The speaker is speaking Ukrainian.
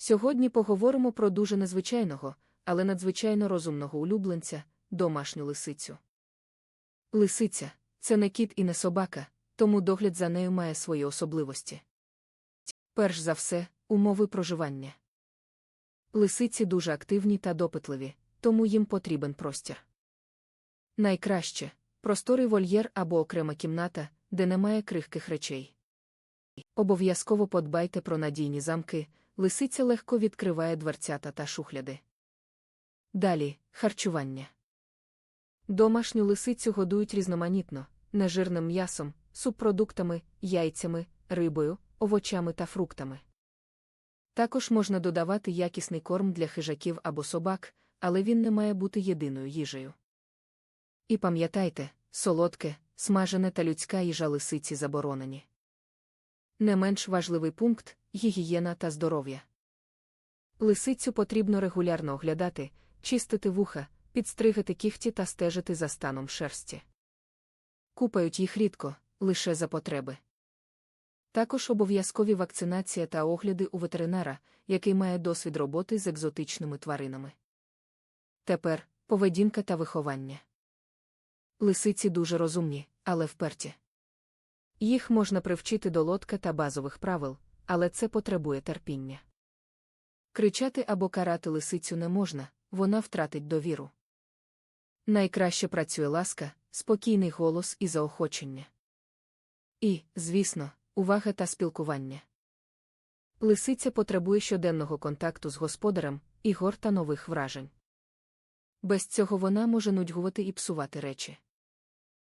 Сьогодні поговоримо про дуже незвичайного, але надзвичайно розумного улюбленця домашню лисицю. Лисиця це не кіт і не собака, тому догляд за нею має свої особливості. Перш за все, умови проживання. Лисиці дуже активні та допитливі, тому їм потрібен простір. Найкраще просторий вольєр або окрема кімната, де немає крихких речей. Обов'язково подбайте про надійні замки, лисиця легко відкриває дверцята та шухляди. Далі харчування. Домашню лисицю годують різноманітно, нежирним м'ясом, субпродуктами, яйцями, рибою, овочами та фруктами. Також можна додавати якісний корм для хижаків або собак, але він не має бути єдиною їжею. І пам'ятайте, солодке, смажене та людська їжа лисиці заборонені. Не менш важливий пункт гігієна та здоров'я. Лисицю потрібно регулярно оглядати, чистити вуха, підстригати кігті та стежити за станом шерсті. Купають їх рідко, лише за потреби. Також обов'язкові вакцинація та огляди у ветеринара, який має досвід роботи з екзотичними тваринами. Тепер поведінка та виховання. Лисиці дуже розумні, але вперті. Їх можна привчити до лодка та базових правил, але це потребує терпіння. Кричати або карати лисицю не можна, вона втратить довіру. Найкраще працює ласка, спокійний голос і заохочення. І, звісно, увага та спілкування. Лисиця потребує щоденного контакту з господарем, ігор та нових вражень. Без цього вона може нудьгувати і псувати речі.